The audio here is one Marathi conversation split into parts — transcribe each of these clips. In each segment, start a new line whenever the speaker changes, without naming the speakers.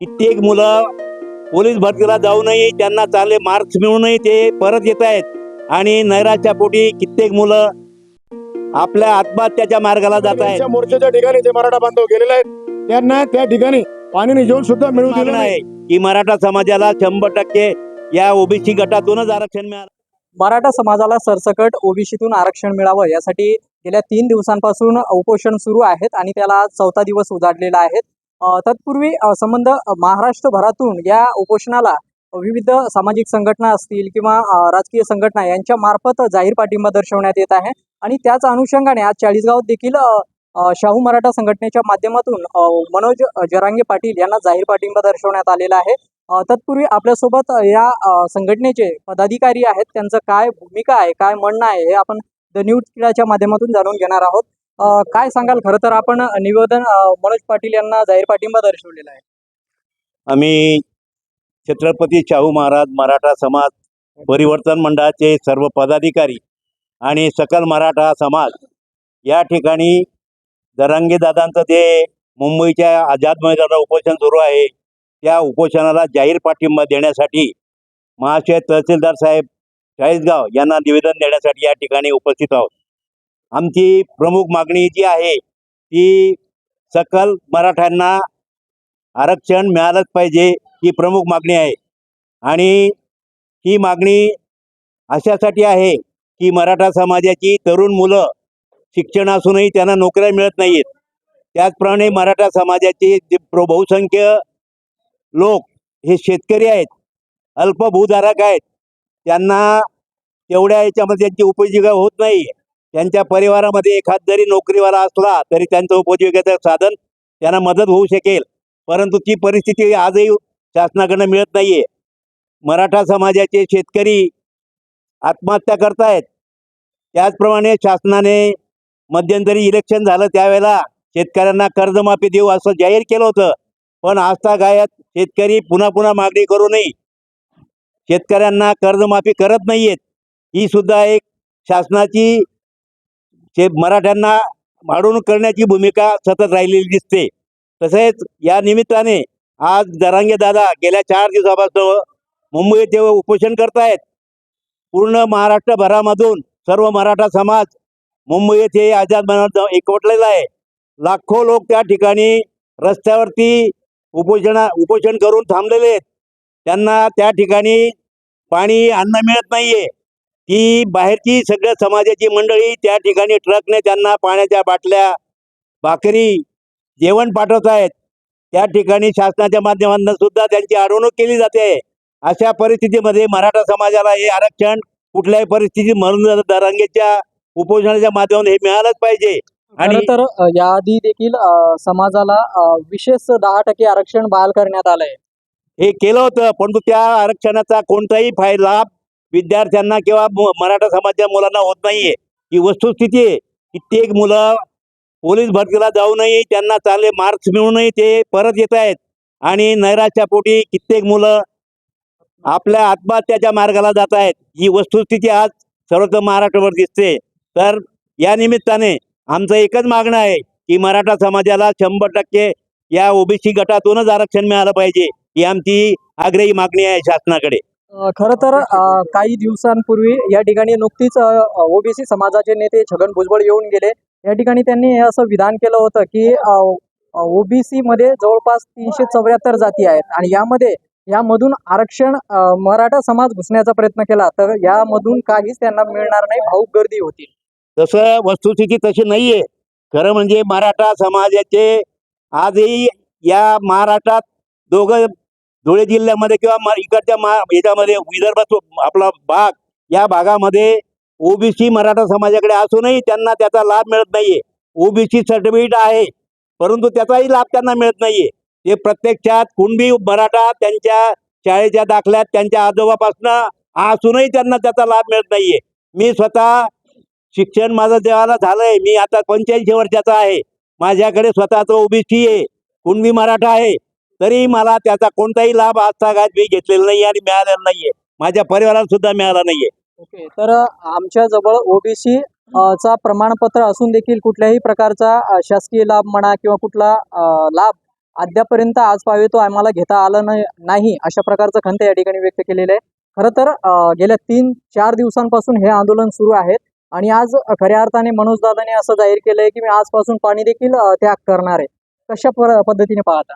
कित्येक मुलं पोलीस भरतीला जाऊ नये त्यांना चांगले मार्क्स मिळूनही ते परत येत आहेत. आणि नैराच्या पोटी कित्येक मुलं आपल्या आत्महत्याच्या मार्गाला जात आहेत.
त्यांच्या मोर्चाच्या ठिकाणी जे मराठा बांधव गेलेले आहेत. त्यांना त्या ठिकाणी पाणी जेवण सुद्धा मिळू दिलं नाही
आहे की मराठा समाजाला शंभर टक्के या ओबीसी गटातूनच आरक्षण मिळालं.
मराठा समाजाला सरसकट ओबीसीतून आरक्षण मिळावं यासाठी गेल्या तीन दिवसांपासून उपोषण सुरू आहेत आणि त्याला आज चौथा दिवस उजाडलेला आहे. तत्पूर्वी संबंध महाराष्ट्रभरातून या उपोषणाला विविध सामाजिक संघटना असतील किंवा राजकीय संघटना यांच्या मार्फत जाहीर पाठिंबा दर्शवण्यात येत आहे. आणि त्याच अनुषंगाने आज चाळीसगावात देखील शाहू मराठा संघटनेच्या माध्यमातून मनोज जरांगे पाटील यांना जाहीर पाठिंबा दर्शवण्यात आलेला आहे. तत्पूर्वी आपल्यासोबत या संघटनेचे पदाधिकारी आहेत. त्यांचं काय भूमिका आहे काय म्हणणं आहे हे आपण द न्यूज क्रीडाच्या माध्यमातून जाणून घेणार आहोत. काय सांगाल? खरं तर आपण निवेदन मनोज पाटील यांना जाहीर पाठिंबा दर्शवलेला आहे.
आम्ही छत्रपती शाहू महाराज मराठा समाज परिवर्तन मंडळाचे सर्व पदाधिकारी आणि सकल मराठा समाज या ठिकाणी दरांगे दादांचं जे मुंबईच्या आझाद मैदानावर उपोषण सुरू आहे त्या उपोषणाला जाहीर पाठिंबा देण्यासाठी महाशय तहसीलदार साहेब चाळीसगाव यांना निवेदन देण्यासाठी या ठिकाणी उपस्थित आहोत. आमची प्रमुख मागणी जी आहे ती सकल मराठ्यांना आरक्षण मिळालंच पाहिजे ही प्रमुख मागणी आहे. आणि ही मागणी अशासाठी आहे की मराठा समाजाची तरुण मुलं शिक्षण असूनही त्यांना नोकऱ्या मिळत नाहीत. त्याचप्रमाणे मराठा समाजाचे जे प्र बहुसंख्य लोक हे शेतकरी आहेत अल्पभूधारक आहेत त्यांना तेवढ्या याच्यामध्ये त्यांची उपजीविका होत नाही. त्यांच्या परिवारामध्ये एखाद जरी नोकरीवाला असला तरी त्यांचं उपजीविकेचं साधन त्यांना मदत होऊ शकेल. परंतु ती परिस्थिती आजही शासनाकडनं मिळत नाहीये. मराठा समाजाचे शेतकरी आत्महत्या करतायत. त्याचप्रमाणे शासनाने मध्यंतरी इलेक्शन झालं त्यावेळेला शेतकऱ्यांना कर्जमाफी देऊ असं जाहीर केलं होतं. पण आजतागायत शेतकरी पुन्हा पुन्हा मागणी करू नये शेतकऱ्यांना कर्जमाफी करत नाहीयेत. ही सुद्धा एक शासनाची ते मराठ्यांना अडवणूक करण्याची भूमिका सतत राहिलेली दिसते. तसेच या निमित्ताने आज दरांगे दादा गेल्या चार दिवसापासून मुंबई ते उपोषण करतायत पूर्ण महाराष्ट्रभरामधून सर्व मराठा समाज मुंबई येथे आझाद मैदानात एकवटलेला आहे. लाखो लोक त्या ठिकाणी रस्त्यावरती उपोषणा उपोषण करून थांबलेले आहेत. त्यांना त्या ठिकाणी पाणी अन्न मिळत नाहीये. ती बाहेरची सगळ्या समाजाची मंडळी त्या ठिकाणी ट्रकने त्यांना पाण्याच्या बाटल्या भाकरी जेवण पाठवत आहेत. त्या ठिकाणी शासनाच्या माध्यमातून सुद्धा त्यांची अडवणूक केली जाते. अशा परिस्थितीमध्ये मराठा समाजाला हे आरक्षण कुठल्याही परिस्थितीत म्हणून दरांगेच्या उपोषणाच्या माध्यमातून हे मिळालंच पाहिजे. आणि
तर याआधी देखील समाजाला विशेष दहा टक्के आरक्षण बहाल करण्यात आलंय.
हे केलं होतं परंतु त्या आरक्षणाचा कोणताही लाभ विद्यार्थ्यांना किंवा मराठा समाजाच्या मुलांना होत नाहीये. ही वस्तुस्थिती आहे कित्येक मुलं पोलीस भरतीला जाऊनही त्यांना चांगले मार्क्स मिळूनही ते परत येत आहेत. आणि नैराच्या पोटी कित्येक मुलं आपल्या आत्महत्याच्या मार्गाला जात आहेत. ही वस्तुस्थिती आज सर्वत्र महाराष्ट्रावर दिसते. तर या निमित्ताने आमचं एकच मागणं आहे की मराठा समाजाला शंभर टक्के या ओबीसी गटातूनच आरक्षण मिळालं पाहिजे ही आमची आग्रही मागणी आहे शासनाकडे.
खरं तर काही दिवसांपूर्वी या ठिकाणी नुकतीच ओबीसी समाजाचे नेते छगन भुजबळ येऊन गेले. या ठिकाणी त्यांनी हे असं विधान केलं होतं की ओबीसी मध्ये जवळपास तीनशे चौऱ्याहत्तर जाती आहेत आणि यामध्ये यामधून आरक्षण मराठा समाज घुसण्याचा प्रयत्न केला तर यामधून काहीच त्यांना मिळणार नाही भाऊक गर्दी होती.
तसं वस्तुस्थिती तशी नाहीये. खरं म्हणजे मराठा समाजाचे आजही या महाराष्ट्रात दोघं धुळे जिल्ह्यामध्ये किंवा म- इकडच्या मा याच्यामध्ये विदर्भात आपला भाग या भागामध्ये ओबीसी मराठा समाजाकडे असूनही त्यांना त्याचा लाभ मिळत नाहीये. ओबीसी सर्टिफिकेट आहे परंतु त्याचाही लाभ त्यांना मिळत नाहीये. ते प्रत्यक्षात कुणबी मराठा त्यांच्या शाळेच्या दाखल्यात त्यांच्या आजोबापासनं असूनही त्यांना त्याचा लाभ मिळत नाहीये. मी स्वतः शिक्षण माझं देवाला झालंय मी आता पंच्याऐंशी वर्षाचा आहे. माझ्याकडे स्वतःचं ओबीसी आहे कुणबी मराठा आहे तरी मला त्याचा कोणताही लाभ आजचा काय मी घेतलेला नाही आणि मिळालेला नाहीये. माझ्या परिवाराला सुद्धा मिळाला नाहीये.
ओके तर आमच्या जवळ ओबीसी चा प्रमाणपत्र असून देखील कुठल्याही प्रकारचा शासकीय लाभ म्हणा किंवा कुठला लाभ अद्यापर्यंत आज पावे तो आम्हाला घेता आला नाही- अशा प्रकारचं खंत या ठिकाणी व्यक्त केलेलं आहे. खरं तर गेल्या तीन चार दिवसांपासून हे आंदोलन सुरू आहे आणि आज खऱ्या अर्थाने मनोज दादाने असं जाहीर केलंय की मी आजपासून पाणी देखील त्याग करणार आहे. कशा पद्धतीने पाहता?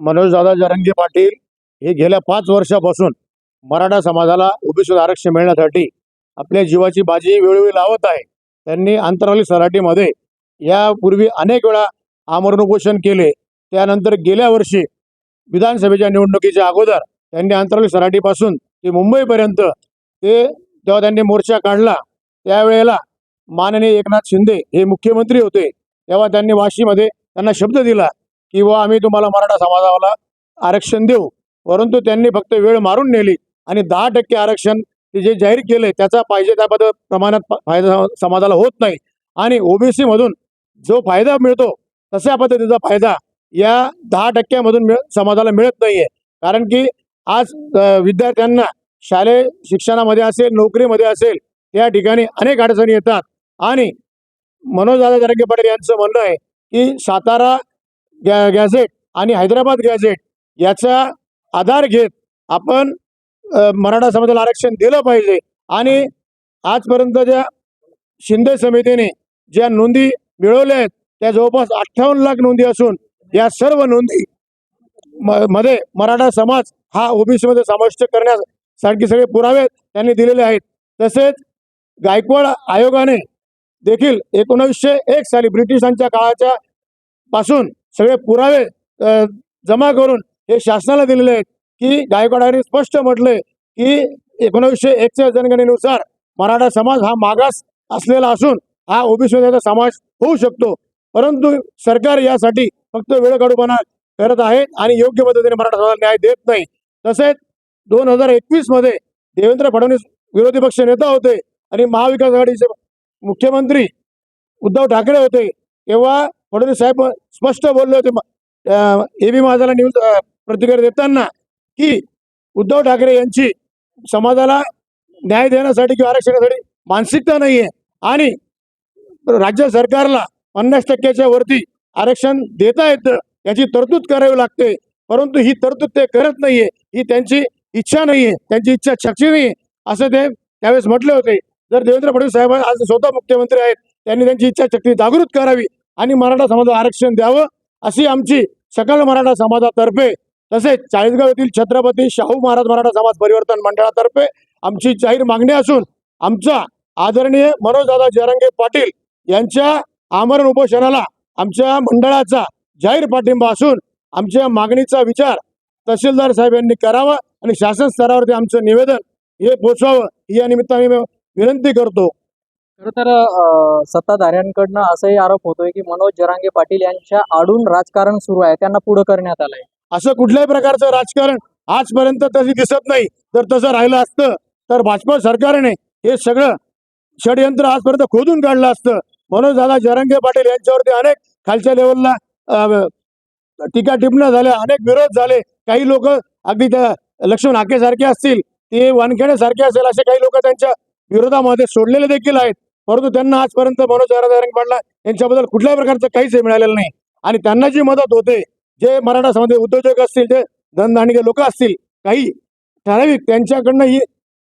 मनोजदादा जरंगे पाटील हे गेल्या पाच वर्षापासून मराठा समाजाला ओबीसी आरक्षण मिळण्यासाठी आपल्या जीवाची बाजी वेळोवेळी लावत आहे. त्यांनी आंतरवाली सराटीमध्ये यापूर्वी अनेक वेळा आमरण उपोषण केले. त्यानंतर गेल्या वर्षी विधानसभेच्या निवडणुकीच्या अगोदर त्यांनी आंतरवाली सराटीपासून ते मुंबईपर्यंत ते जेव्हा त्यांनी मोर्चा काढला त्यावेळेला माननीय एकनाथ शिंदे हे मुख्यमंत्री होते. तेव्हा त्यांनी वाशीमध्ये त्यांना शब्द दिला की व आम्ही तुम्हाला मराठा समाजाला आरक्षण देऊ. परंतु त्यांनी फक्त वेळ मारून नेली आणि दहा टक्के आरक्षण ते जे जाहीर केले त्याचा पाहिजे त्या प्रमाणात फायदा समाजाला होत नाही. आणि ओबीसी मधून जो फायदा मिळतो तशा पद्धतीचा फायदा या दहा टक्क्यामधून मिळ समाजाला मिळत नाहीये. कारण की आज विद्यार्थ्यांना शालेय शिक्षणामध्ये असेल नोकरीमध्ये असेल त्या ठिकाणी अनेक अडचणी येतात. आणि मनोजदादा जरंगे पाटील यांचं म्हणणं आहे की सातारा गॅ गॅझेट आणि हैदराबाद गॅझेट याचा आधार घेत आपण मराठा समाजाला आरक्षण दिलं पाहिजे. आणि आजपर्यंत ज्या शिंदे समितीने ज्या नोंदी मिळवल्या आहेत त्या जवळपास अठ्ठावन्न लाख नोंदी असून या सर्व नोंदी म- मध्ये मराठा समाज हा ओबीसीमध्ये समाविष्ट सारखे सगळे पुरावे त्यांनी दिलेले आहेत. तसेच गायकवाड आयोगाने देखील एकोणावीसशे एक साली ब्रिटिशांच्या काळाच्या पासून सगळे पुरावे जमा करून हे शासनाला दिलेले आहेत की गायकवाडांनी स्पष्ट म्हटले की एकोणीसशे एकच्या जनगणनेनुसार मराठा समाज हा मागास असलेला असून हा ओबीसी समाज समावेश होऊ शकतो. परंतु सरकार यासाठी फक्त वेळ काढूपणा करत आहे आणि योग्य पद्धतीने मराठा समाजाला न्याय देत नाही. तसेच दोन हजार एकवीसमध्ये देवेंद्र फडणवीस विरोधी पक्ष नेता होते आणि महाविकास आघाडीचे मुख्यमंत्री उद्धव ठाकरे होते. तेव्हा फडणवीस साहेब स्पष्ट बोलले होते ए बी माझाला न्यूज प्रतिक्रिया देताना की उद्धव ठाकरे यांची समाजाला न्याय देण्यासाठी किंवा आरक्षणासाठी मानसिकता नाहीये आणि राज्य सरकारला पन्नास टक्क्याच्या वरती आरक्षण देता येतं याची तरतूद करावी लागते. परंतु ही तरतूद ते करत नाहीये ही त्यांची इच्छा नाहीये त्यांची इच्छा शक्ती नाही असं ते त्यावेळेस म्हटले होते. जर देवेंद्र फडणवीस साहेब आज स्वतः मुख्यमंत्री आहेत त्यांनी त्यांची इच्छा शक्ती जागृत करावी. आणि मराठा समाजाला आरक्षण द्यावं अशी आमची सकल मराठा समाजातर्फे तसेच चाळीसगाव येथील छत्रपती शाहू महाराज मराठा समाज परिवर्तन मंडळातर्फे आमची जाहीर मागणी असून आमचा आदरणीय मनोजदादा जरंगे पाटील यांच्या आमरण उपोषणाला आमच्या मंडळाचा जाहीर पाठिंबा असून आमच्या मागणीचा विचार तहसीलदार साहेब यांनी करावा आणि शासन स्तरावरती आमचं निवेदन हे पोचवावं या निमित्ताने विनंती करतो.
खर तर सत्ताधाऱ्यांकडनं असाही आरोप होतोय की मनोज जरांगे पाटील यांच्या आडून राजकारण सुरू आहे त्यांना पुढे करण्यात आलंय.
असं कुठल्याही प्रकारचं राजकारण आजपर्यंत तशी दिसत नाही. जर तसं राहिलं असतं तर भाजपा सरकारने हे सगळं षडयंत्र आजपर्यंत खोदून काढलं असतं. म्हणून दादा जरंगे पाटील यांच्यावरती अनेक खालच्या लेवलला टीका टिपण्या झाल्या अनेक विरोध झाले. काही लोक अगदी त्या लक्ष्मण हाके सारखे असतील ते वानखेण्यासारखे असेल असे काही लोक त्यांच्या विरोधामध्ये सोडलेले देखील आहेत. परंतु त्यांना आजपर्यंत मनोज जरंगे पाटला यांच्याबद्दल कुठल्याही प्रकारचं काहीच मिळालेलं नाही. आणि त्यांना जी मदत होते जे मराठा समाज उद्योजक असतील जे धनधाणगे लोक असतील काही ठराविक त्यांच्याकडनं ही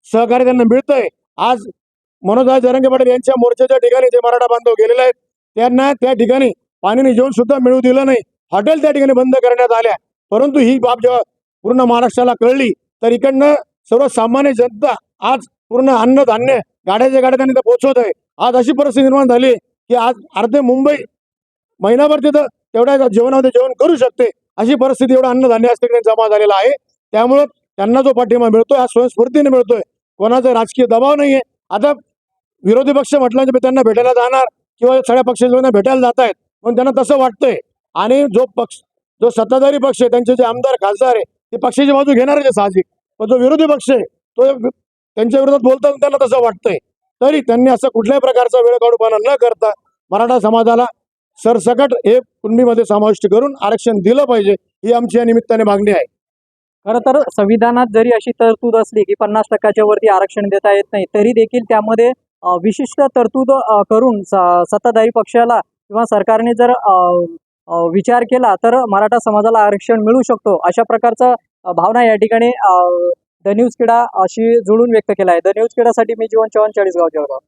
सहकार्य त्यांना मिळतंय. आज मनोजराज जरंगे पाटील यांच्या मोर्चाच्या ठिकाणी जे मराठा बांधव गेलेले आहेत त्यांना त्या ठिकाणी पाणीने जेवण सुद्धा मिळू दिलं नाही. हॉटेल त्या ठिकाणी बंद करण्यात आल्या. परंतु ही बाब जेव्हा पूर्ण महाराष्ट्राला कळली तर इकडनं सर्वसामान्य जनता आज पूर्ण अन्नधान्य गाड्याच्या गाड्या त्यांनी पोहोचवत आहे आज अशी परिस्थिती निर्माण झाली की आज अर्धे मुंबई महिनाभर तिथं तेवढ्या जेवणामध्ये जेवण करू शकते. अशी परिस्थिती एवढं अन्नधान्य असते जमा झालेला आहे. त्यामुळं त्यांना जो पाठिंबा मिळतोय हा स्वयंस्फूर्तीने मिळतोय. कोणाचा राजकीय दबाव नाहीये. आता विरोधी पक्ष म्हटलं की त्यांना भेटायला जाणार किंवा सगळ्या पक्षाच्या भेटायला जात आहेत पण त्यांना तसं वाटतंय. आणि जो पक्ष जो सत्ताधारी पक्ष आहे त्यांचे जे आमदार खासदार आहे ते पक्षाची बाजू घेणारच आहे साहजिक. पण जो विरोधी पक्ष आहे तो त्यांच्या विरोधात बोलताना त्यांना तसं वाटतंय. तरी त्यांनी असं कुठल्याही प्रकारचा वेळ काढूपणा न करता मराठा समाजाला सरसकट हे कुणबीमध्ये समाविष्ट करून आरक्षण दिलं पाहिजे ही आमची या निमित्ताने मागणी आहे.
खरं तर संविधानात जरी अशी तरतूद असली की पन्नास टक्क्याच्या वरती आरक्षण देता येत नाही तरी देखील त्यामध्ये विशिष्ट तरतूद करून सत्ताधारी पक्षाला किंवा सरकारने जर अं, विचार केला तर मराठा समाजाला आरक्षण मिळू शकतो अशा प्रकारचा भावना या ठिकाणी द न्यूज क्रीडा अशी जुळून व्यक्त केला आहे. द न्यूज क्रीडासाठी मी जीवन चव्हाण चाळीसगाव जळगाव